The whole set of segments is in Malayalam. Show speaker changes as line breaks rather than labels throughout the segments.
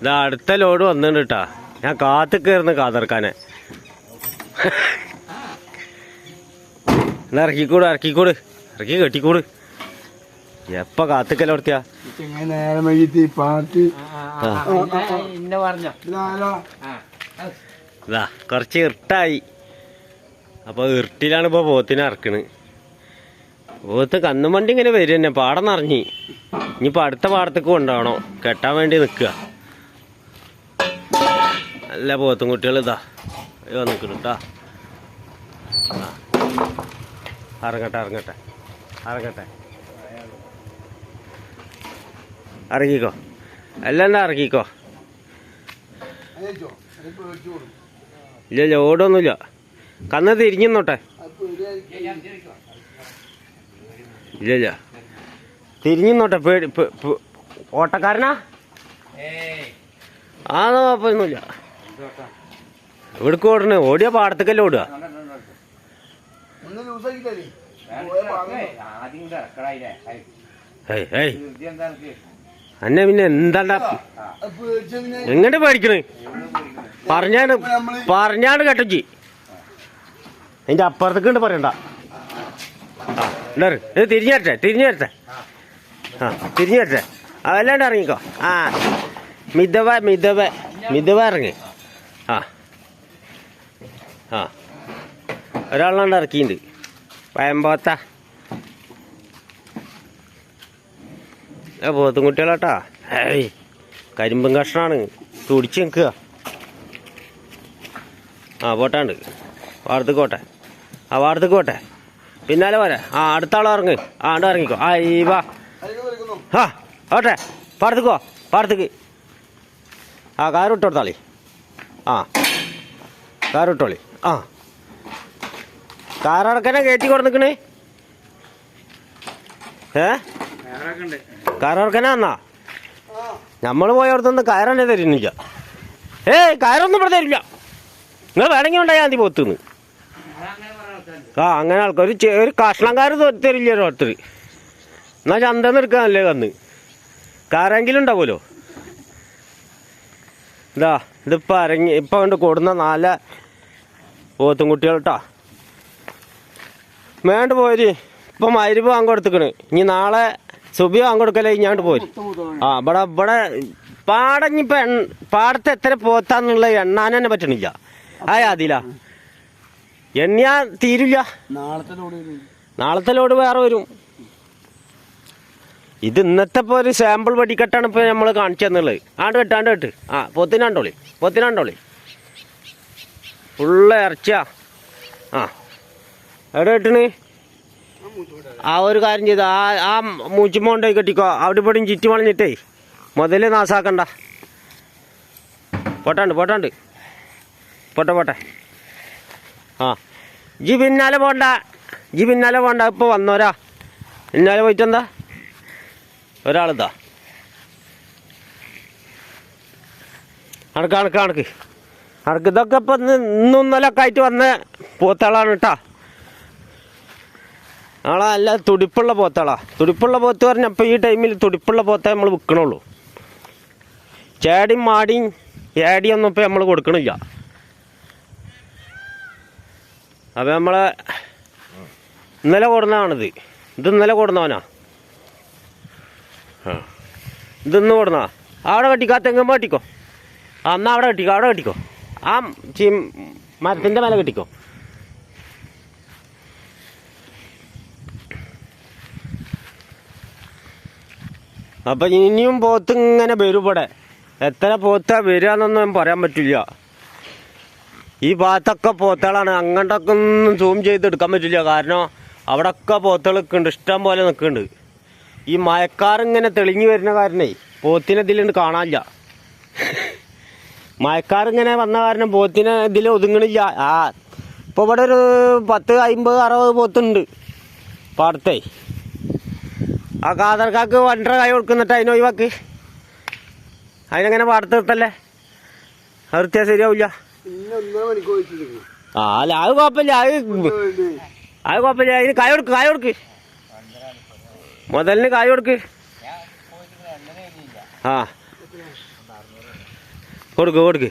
ഇതാ അടുത്ത ലോഡ് വന്നിട്ടുണ്ട് കേട്ടാ ഞാൻ കാത്തു കയറുന്നു കാതർക്കാനെ. എന്നാ ഇറക്കിക്കൂട് ഇറക്കിക്കൂട്. ഇറക്കി കെട്ടിക്കൂട്. എപ്പ കാത്തുക്കലോർത്തിയാ
ചെങ്ങനെ നേരം വൈകിട്ട് പാർട്ടി
ഇന്ന പറഞ്ഞോ.
ഇതാരോ
ഇതാ. കുറച്ച് ഇർട്ടായി. അപ്പോൾ ഇർട്ടിലാണ് ഇപ്പൊ പോത്തിനെ ഇറക്കണ് പോത്ത് കന്നുമണ്ടി ഇങ്ങനെ വരും തന്നെ പാടം നിറഞ്ഞി. ഇനിയിപ്പോ അടുത്ത പാടത്തേക്ക് കൊണ്ടുപോകണോ. കെട്ടാൻ വേണ്ടി നിൽക്കുക. നല്ല പോത്തും കുട്ടികൾ ഇതാ. അയ്യോ നിൽക്കണം കേട്ടാ ഇറങ്ങട്ടെ ഇറങ്ങട്ടെ ഇറങ്ങട്ടെ ഇറങ്ങിക്കോ എല്ലാം ഇറങ്ങിക്കോ ഇല്ല ഇല്ല ഓടൊന്നുമില്ല. കന്ന് തിരിഞ്ഞോട്ടെ ഇല്ല ഇല്ല. തിരിഞ്ഞോട്ടെ പേടി ഓട്ടക്കാരനാ? ആ കുഴപ്പമൊന്നുമില്ല. ഇവിടേക്ക് ഓടണേ ഓടിയ പാടത്തേക്കല്ലേ ഓടുക? അന്നെ പിന്നെ എന്താണ്ടാ? എങ്ങനെ പേടിക്കണേ? പറഞ്ഞാണ് പറഞ്ഞാണ് കേട്ടച്ചി അതിന്റെ അപ്പുറത്തേക്ക് ഉണ്ട് പറയണ്ട. ആ ഉണ്ടാറ് ഇത് തിരിഞ്ഞു വരട്ടെ തിരിഞ്ഞു വരട്ടെ. ആ തിരിഞ്ഞു വരട്ടെ. അതല്ലാണ്ട് ഇറങ്ങിക്കോ. ആ മിതവ മിതവ മിതവ ഇറങ്ങി. ആ ആ ഒരാളാണ്ട് ഇറക്കിയിട്ടുണ്ട് പയമ്പോത്ത. പോത്തും കുട്ടികളാട്ടാ. ഏയ് കരിമ്പും കഷ്ണാണ്. തുടിച്ച് നിൽക്കുക ആ പോട്ടാണ്ട്. വാർത്തക്ക് പോട്ടെ ആ വാർത്തക്ക് പോട്ടെ പിന്നാലെ പോരെ. ആ അടുത്ത ആൾ ഇറങ്ങ്. ആ ആണ്ട് ഇറങ്ങിക്കോ. ആ ഈ വാ. ആ ഓട്ടെ. പാടത്തേക്കോ പാടത്തേക്ക്. ആ വിട്ടോടുത്താളി. ആ. കാർ വിട്ടോളി ആ. കാറടക്കനെ കയറ്റി കൊടുക്കണേ ഏ? കാറടക്കനെ വന്നാ
ആ.
നമ്മൾ പോയവിടുത്തൊന്നും കയറന്നെ തരുന്നില്ല. ഏയ് കയറൊന്നും ഇവിടെ തരില്ല. നിങ്ങൾ വേണമെങ്കിൽ ഉണ്ടായാൽ മതി പോത്തുനിന്ന് ആ അങ്ങനെ ആൾക്കാർ ഒരു ചെ- ഒരു കഷ്ണംകാർ തരില്ല ഓരോരുത്തർ എന്നാ ചന്തന്ന് എടുക്കാനല്ലേ കന്ന്. കാരെങ്കിലും ഉണ്ടാവുമല്ലോ. ഇതാ ഇതിപ്പോൾ അരങ്ങി ഇപ്പം കൊണ്ട് കൊടുന്ന നാല് പോത്തും കുട്ടികൾ കേട്ടോ വേണ്ട പോര്. ഇപ്പം മരുവ് വാങ്ങി കൊടുത്തിക്കണ് ഇനി നാളെ സുബി വാങ്ങി കൊടുക്കലേ ഇഞ്ഞാണ്ട് പോര്. ആ ഇവിടെ ഇവിടെ പാടഞ്ഞിപ്പോ പാടത്ത് എത്ര പോത്താന്നുള്ള എണ്ണാൻ തന്നെ പറ്റണില്ല. ആ അതില. എണ്ണിയാ തീരില്ല.
നാളത്തെ ലോഡ്
വേറെ വരും. ഇത് ഇന്നത്തെ ഇപ്പോൾ ഒരു സാമ്പിൾ വെടിക്കെട്ടാണ് ഇപ്പോൾ നമ്മൾ കാണിച്ചു തന്നുള്ളത് ആണ്ട് കെട്ട് ആണ്ട് കെട്ട് ആ പൊത്തിനാണ്ടോളി പൊത്തിനാണ്ടോളി ഫുള്ള് ഇറച്ച ആ. എവിടെ കെട്ടണ് ആ ഒരു കാര്യം ചെയ്ത ആ ആ മൂച്ചുമോണ്ടായി കെട്ടിക്കോ. അവിടെ ഇവിടെയും ചുറ്റി വളഞ്ഞിട്ടേ മുതൽ നാസാക്കണ്ട. പോട്ടാണ്ട് പോട്ടാണ്ട്. പോട്ടെ പോട്ടെ. ആ. ജി പിന്നാലെ പോണ്ട. ജി പിന്നാലെ പോണ്ട. ഇപ്പോൾ വന്നോരാ. പിന്നാലെ പോയിട്ടെന്താ? ഒരാളിതാ. അണക്ക് അണക്ക് അണക്ക് അണക്ക് ഇതൊക്കെ ഇപ്പം ഇന്ന് ആയിട്ട് വന്ന പോത്തളാണ് കേട്ടാ. നാളെ നല്ല തുടിപ്പുള്ള പോത്തളാ തുടിപ്പുള്ള പോത്ത് പറഞ്ഞാൽ ഇപ്പം ഈ ടൈമിൽ തുടിപ്പുള്ള പോത്തേ നമ്മൾ വിൽക്കണുള്ളൂ ചേടിയും മാടിയും ഏടിയൊന്നും ഇപ്പൊ നമ്മൾ കൊടുക്കണില്ല. അപ്പം നമ്മളെ ഇന്നലെ കൊടുന്നതാണിത്. ഇത് ഇന്നലെ കൊടുന്നവനാ. ഇതൊന്ന് കൊടുന്നാ. അവിടെ കെട്ടിക്കോ ആ തെങ്ങുമ്പോൾ കെട്ടിക്കോ ആ എന്നാ അവിടെ കെട്ടിക്കോ അവിടെ കെട്ടിക്കോ ആ ചീ മരത്തിന്റെ മേലെ കെട്ടിക്കോ അപ്പം ഇനിയും പോത്ത് ഇങ്ങനെ വരും ഇവിടെ. എത്ര പോത്ത വരികയെന്നൊന്നും പറയാൻ പറ്റില്ല. ഈ ഭാഗത്തൊക്കെ പോത്തകളാണ്. അങ്ങോട്ടൊക്കെ ഒന്നും സൂം ചെയ്ത് എടുക്കാൻ പറ്റില്ല. കാരണം അവിടെയൊക്കെ പോത്തകൾ നിൽക്കുന്നുണ്ട് ഇഷ്ടം പോലെ നിൽക്കുന്നുണ്ട്. ഈ മഴക്കാർ ഇങ്ങനെ തെളിഞ്ഞു വരുന്ന കാരണേ പോത്തിനെ ഇതിലുണ്ട് കാണാനില്ല. മഴക്കാർ ഇങ്ങനെ വന്ന കാരണം പോത്തിനെ ഇതിൽ ഒതുങ്ങണില്ല. ആ ഇപ്പോൾ ഇവിടെ ഒരു പത്ത് അമ്പത് അറുപത് പോത്തുണ്ട്. പാടത്തെ ആ കാതർക്കാക്ക് വണ്ടര കൈ കൊടുക്കുന്നിട്ട് അതിന് ഒഴിവാക്ക്. അതിനെങ്ങനെ പാടത്ത് നിർത്തല്ലേ? നിർത്തിയാൽ ശരിയാവില്ല. ആ അല്ല അത് കുഴപ്പമില്ല. അത് അത് കുഴപ്പമില്ല. അതിന് കായ കൊടുക്ക് കായ കൊടുക്ക്. മുതലിന് കായ് കൊടുക്ക്. ആ. കൊടുക്ക് കൊടുക്ക്.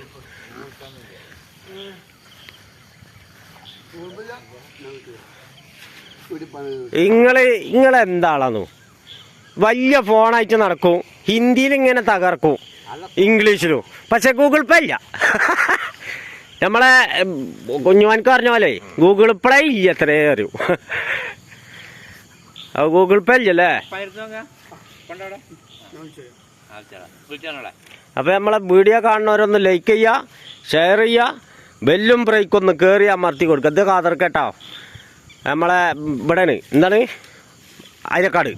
ഇങ്ങൾ ഇങ്ങളെന്താളാന്നു വലിയ ഫോണായിട്ട് നടക്കും. ഹിന്ദിയിൽ ഇങ്ങനെ തകർക്കും. ഇംഗ്ലീഷിലും. പക്ഷെ ഗൂഗിൾ പേ ഇല്ല. നമ്മളെ ഉം, കുഞ്ഞുവാൻക്ക് പറഞ്ഞ പോലെ ഗൂഗിൾ പേ ഇല്ല എത്രയേ അറിയൂ. അത് ഗൂഗിൾ പേ
വിളിച്ചാണോടെ
അപ്പോൾ നമ്മളെ വീഡിയോ കാണുന്നവരൊന്ന് ലൈക്ക് ചെയ്യുക ഷെയർ ചെയ്യുക ബെല്ലും ബ്രേക്കും ഒന്ന് കയറി അമർത്തി കൊടുക്കുക ഇത് കാതർക്കേട്ടോ നമ്മളെ ഇവിടെയാണ്. എന്താണ്? അയക്കാട്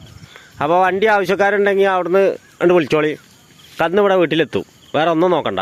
അപ്പോൾ വണ്ടി ആവശ്യക്കാരുണ്ടെങ്കിൽ അവിടുന്ന് കണ്ട് വിളിച്ചോളി. കന്ന് ഇവിടെ വീട്ടിലെത്തും. വേറെ ഒന്നും നോക്കണ്ട.